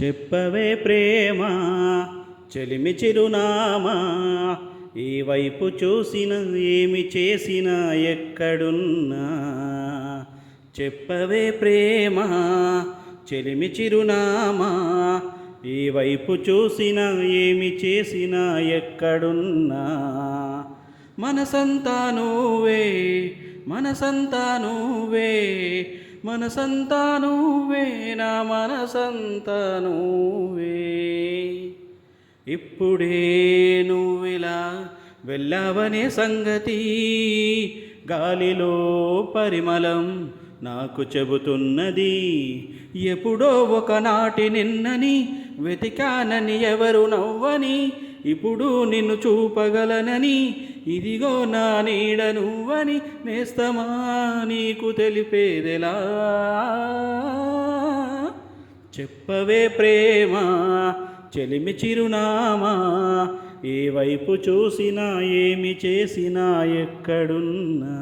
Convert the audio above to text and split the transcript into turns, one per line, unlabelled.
చెప్పవే ప్రేమ చెలిమి చిరునామా. ఈ వైపు చూసిన ఏమి చేసినా ఎక్కడున్నా. చెప్పవే ప్రేమ చెలిమి చిరునామా. ఈ వైపు చూసిన ఏమి చేసినా ఎక్కడున్నా. మనసంతా నువ్వే మనసంతా నువ్వే మనసంతా నువ్వే. మనసంతనువే ఇప్పుడే నువ్విలా వెళ్ళావనే సంగతి. గాలిలో పరిమళం నాకు చెబుతున్నది. ఎప్పుడో ఒకనాటి నిన్నని వెతికానని ఎవరు నవ్వని ఇప్పుడు నిన్ను చూపగలనని ఇదిగో నా నీడ నువ్వని నేస్తమా నీకు తెలిపేదెలా. చెప్పవే ప్రేమ చెలిమి చిరునామా ఏ వైపు చూసినా ఏమి చేసినా ఎక్కడున్నా.